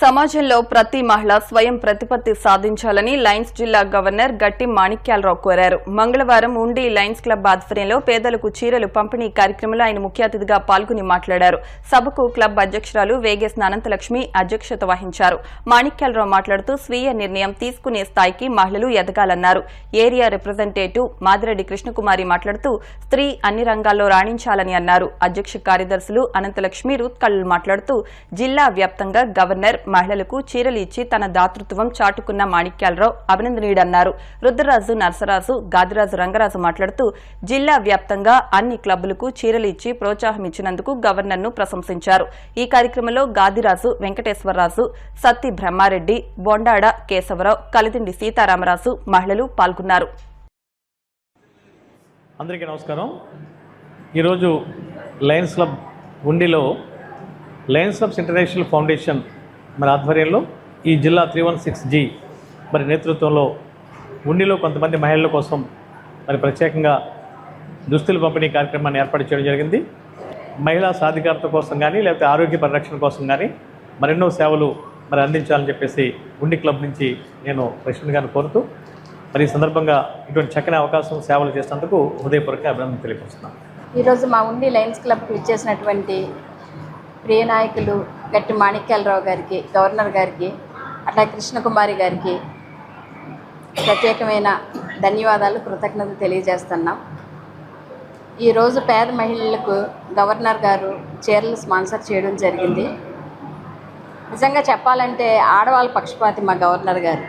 సమాజంలో ప్రతి మహిళ స్వయం ప్రతిపత్తి సాధించాలని లయన్స్ జిల్లా గవర్నర్ గట్టి మాణిక్యాలరావు కోరారు. మంగళవారం ఉండి లయన్స్ క్లబ్ ఆధ్వర్యంలో పేదలకు చీరలు పంపిణీ కార్యక్రమంలో ఆయన ముఖ్య అతిథిగా పాల్గొని మాట్లాడారు. సభకు క్లబ్ అధ్యక్షురాలు వేగేస్ అనంతలక్ష్మి అధ్యక్షత వహించారు. మాణిక్యాలరావు మాట్లాడుతూ స్వీయ నిర్ణయం తీసుకునే స్థాయికి మహిళలు ఎదగాలన్నారు. ఏరియా రిప్రజెంటేటివ్ మాదిరెడ్డి కృష్ణకుమారి మాట్లాడుతూ స్త్రీ అన్ని రంగాల్లో రాణించాలని అన్నారు. అధ్యక్ష కార్యదర్శులు అనంతలక్ష్మి రూత్కళ్ళు మాట్లాడుతూ జిల్లా వ్యాప్తంగా గవర్నర్ మహిళలకు చీరలు ఇచ్చి తన దాతృత్వం చాటుకున్న మాణిక్యాలరావు అభినందనీయుడన్నారు. రుద్రరాజు నర్సరాజు గాదిరాజు రంగరాజు మాట్లాడుతూ జిల్లా వ్యాప్తంగా అన్ని క్లబ్బులకు చీరలు ఇచ్చి ప్రోత్సాహం ఇచ్చినందుకు గవర్నర్ను ప్రశంసించారు. ఈ కార్యక్రమంలో గాదిరాజు వెంకటేశ్వరరాజు సత్తి బ్రహ్మారెడ్డి బొండాడ కేశవరావు కలిదిండి సీతారామరాజు మహిళలు పాల్గొన్నారు. అందరికీ నమస్కారం. ఈరోజు లయన్స్ క్లబ్ ఉండిలో లయన్స్ క్లబ్స్ ఇంటర్నేషనల్ ఫౌండేషన్ మరి ఆధ్వర్యంలో ఈ జిల్లా త్రీ వన్ సిక్స్ జీ మరి నేతృత్వంలో ఉండిలో కొంతమంది మహిళల కోసం మరి ప్రత్యేకంగా దుస్తులు పంపిణీ కార్యక్రమాన్ని ఏర్పాటు చేయడం జరిగింది. మహిళా సాధికారత కోసం కానీ లేకపోతే ఆరోగ్య పరిరక్షణ కోసం కానీ మరెన్నో సేవలు మరి అందించాలని చెప్పేసి ఉండి క్లబ్ నుంచి నేను ప్రెసిడెంట్ గారిని కోరుతూ మరి ఈ సందర్భంగా ఇటువంటి చక్కని అవకాశం సేవలు చేసినందుకు హృదయపూర్వక అభినందన తెలియపరుస్తున్నాను. ఈరోజు మా ఉండి లయన్స్ క్లబ్కి ఇచ్చేసినటువంటి ప్రియ నాయకులు గట్టి మాణిక్యాలరావు గారికి గవర్నర్ గారికి అట్లా కృష్ణకుమారి గారికి ప్రత్యేకమైన ధన్యవాదాలు కృతజ్ఞతలు తెలియజేస్తున్నాం. ఈరోజు పేద మహిళలకు గవర్నర్ గారు చీరలు స్పాన్సర్ చేయడం జరిగింది. నిజంగా చెప్పాలంటే ఆడవాళ్ళ పక్షపాతి మా గవర్నర్ గారు.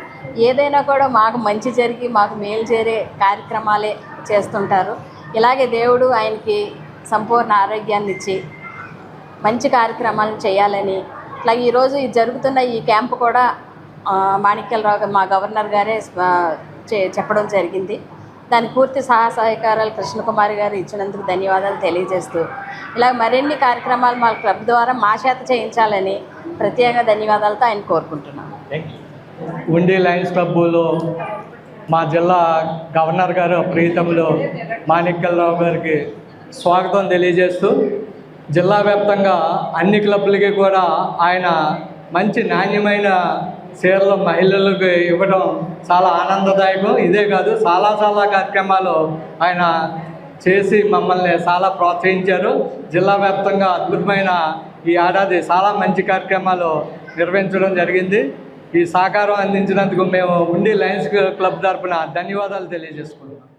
ఏదైనా కూడా మాకు మంచి జరిగి మాకు మేలు చేరే కార్యక్రమాలే చేస్తుంటారు. ఇలాగే దేవుడు ఆయనకి సంపూర్ణ ఆరోగ్యాన్ని ఇచ్చి మంచి కార్యక్రమాలను చేయాలని. ఇట్లా ఈరోజు జరుగుతున్న ఈ క్యాంపు కూడా మాణిక్యాలరావు గారు మా గవర్నర్ గారే చే- చెప్పడం జరిగింది. దాని పూర్తి సహాయ సహకారాలు కృష్ణకుమారి గారు ఇచ్చినందుకు ధన్యవాదాలు తెలియజేస్తూ. ఇలా మరిన్ని కార్యక్రమాలు మా క్లబ్ ద్వారా మా చేత చేయించాలని ప్రత్యేక ధన్యవాదాలతో ఆయన కోరుకుంటున్నాను. ఉండే లైన్స్ లయన్స్ క్లబ్లో మా జిల్లా గవర్నర్ గారు ప్రీతములు మాణిక్యలరావు గారికి స్వాగతం తెలియజేస్తూ జిల్లా వ్యాప్తంగా అన్ని క్లబ్లకి కూడా ఆయన మంచి నాణ్యమైన చీరలు మహిళలకు ఇవ్వడం చాలా ఆనందదాయకం. ఇదే కాదు చాలా చాలా కార్యక్రమాలు ఆయన చేసి మమ్మల్ని చాలా ప్రోత్సహించారు. జిల్లా వ్యాప్తంగా అద్భుతమైన ఈ ఏడాది చాలా మంచి కార్యక్రమాలు నిర్వహించడం జరిగింది. ఈ సహకారం అందించినందుకు మేము ఉండి లయన్స్ క్లబ్ తరఫున ధన్యవాదాలు తెలియజేసుకుంటున్నాం.